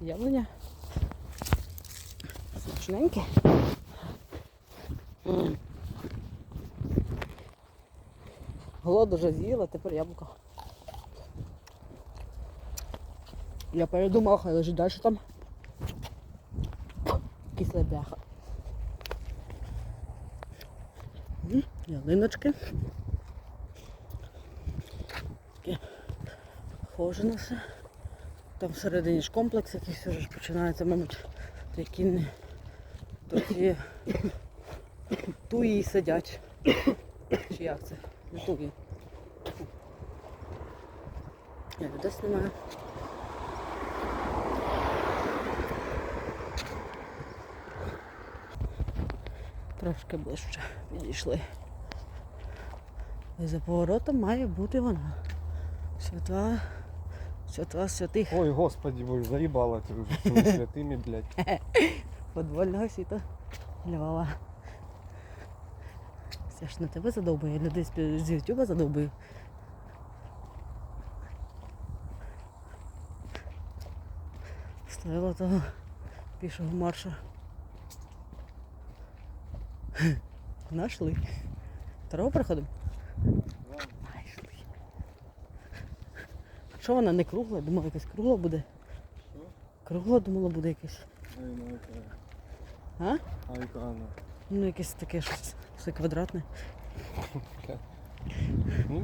Яблуня. Смачненьке. Голод уже з'їла, тепер яблуко. Я передумав, хай лежить далі там. Кисла бляха. Ялиночки. Таке Хоже все. Там всередині ж комплекс якийсь вже починається, мабуть, той кінний. Тут туї сидять. Чи як це? Не туї. Я людей знімаю. Трошки ближче підійшли. І за поворотом має бути вона. Свята, свята святих Ой, господи, боже, заебала ты уже своими святыми, блядь. футбольного світу Львова. Це ж на тебе задовбує, людей з- з Ютуба задовбує. Стояло того пішого марша. Нашли. Второго приходимо? Що вона не кругла? Думала, якась кругла буде. Що? Кругла думала буде якась. А? Айка она. Ну, якесь таке щось все квадратне. Ну,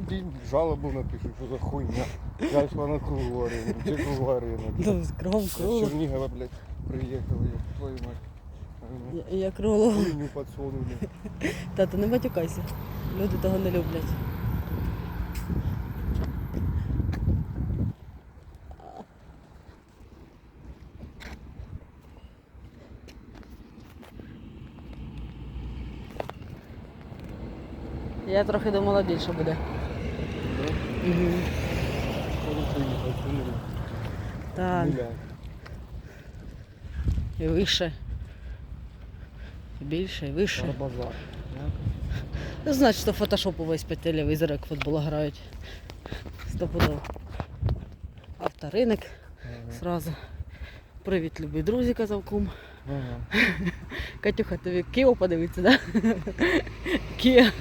жалобу напишу, что за хуйня. Я шла на круглую арену. Где круглая арена? Ну, кругом Я с кругло. Чернигова, блядь, приехал, ёб твою мать. Я, я кругло. Хуйню подсунули. Тата, не матюкайся. Люди того не люблять. Я трохи думала більше буде. Угу. Так, і вище. І більше, і вище. Ну, значить, що фотошоп увесь по телевізору, як футбол грають. Стопудово. Авторинок зразу. Привіт, любі друзі, казав кум. Катюха, тобі Кио подивитися, да? Киа.